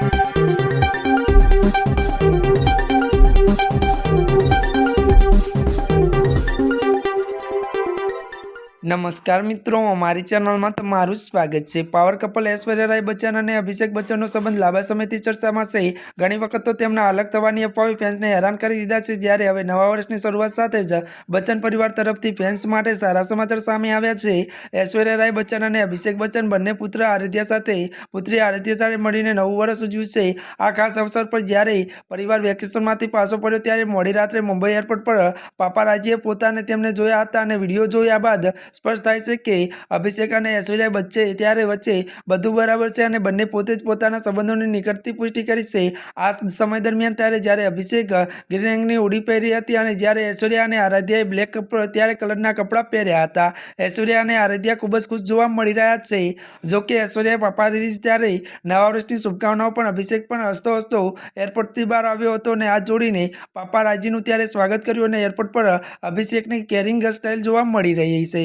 Thank you. નમસ્કાર મિત્રો, અમારી ચેનલમાં તમારું સ્વાગત છે. પાવર કપલ, ઐશ્વર્યા રાય બચ્ચન અને અભિષેક બચ્ચનનો સંબંધ લાંબા સમયથી ચર્ચામાં છે. ઘણી વખત તો તેમના અલગ થવાની અફવાઓ ફેન્સને હેરાન કરી દીધા છે, જ્યારે હવે નવા વર્ષની શરૂઆત સાથે જ બચ્ચન પરિવાર તરફથી ફેન્સ માટે સારા સમાચાર સામે આવ્યા છે. ઐશ્વર્યા રાય બચ્ચન અને અભિષેક બચ્ચન બંને પુત્ર આરાધ્યા સાથે પુત્રી આરાધ્યા સાથે મળીને નવું વર્ષ ઉજવ્યું છે. આ ખાસ અવસર પર જ્યારે પરિવાર વેકેશનમાંથી પાછો પડ્યો, ત્યારે મોડી રાત્રે મુંબઈ એરપોર્ટ પર પાપારાજીએ પોતાને તેમને જોયા હતા અને વીડિયો જોયા બાદ સ્પષ્ટ થાય છે કે અભિષેક અને ઐશ્વર્યા વચ્ચે, ત્યારે વચ્ચે બધું બરાબર છે અને બંને પોતે જ પોતાના સંબંધોની નિકટથી પુષ્ટિ કરી છે. આ સમય દરમિયાન ત્યારે જ્યારે અભિષેક ગ્રીન રંગની ઉડી પહેરી હતી અને જ્યારે ઐશ્વર્યા અને આરાધ્યાએ બ્લેક ત્યારે કલરના કપડાં પહેર્યા હતા. ઐશ્વર્યા અને આરાધ્યા ખૂબ જ ખુશ જોવા મળી રહ્યા છે. જો કે ઐશ્વર્યા પાપા રીલીઝ ત્યારે નવા વર્ષની શુભકામનાઓ પણ અભિષેક પણ હસતો હસતો એરપોર્ટથી બહાર આવ્યો હતો અને હાથ જોડીને પાપા રાજીનું ત્યારે સ્વાગત કર્યું અને એરપોર્ટ પર અભિષેકની કેરિંગ સ્ટાઇલ જોવા મળી રહી છે.